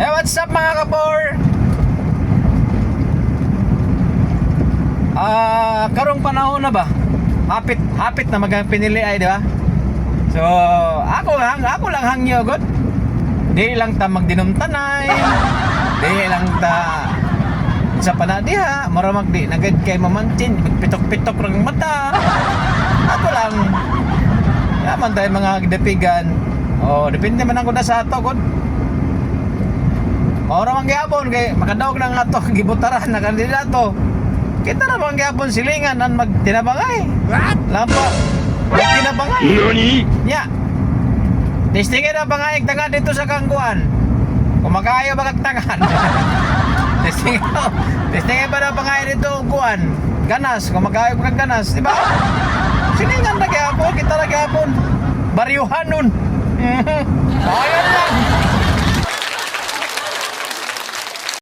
Eh, what's up mga kapor? Ah, karong panahon na ba? Hapit, hapit na magang pinili ay, di ba? So, ako lang, ako lang hangyo god. Di lang ta magdinumtanay. di lang ta sa panadiha, maramag di nagad kay mamantin, pitok-pitok ng mata. Ako lang. Yaman tayo mga depigan. Oh, depende man ako na sa ato god. Ora man gyapon kay makadaog nang ato gibutaran na kandidato. Kita na man gyapon silingan nan magtinabangay. What? Lampa. Magtinabangay. NANI? Nya. Testingin na bangayag tanga dito sa kangkuan. Kumakayo ba tangan? testingin ba na bangayag dito ang kuan? Ganas, kumakayo ba ganas, di ba? Silingan na kita na. Baryuhan nun. Lang.